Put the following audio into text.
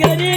கரிய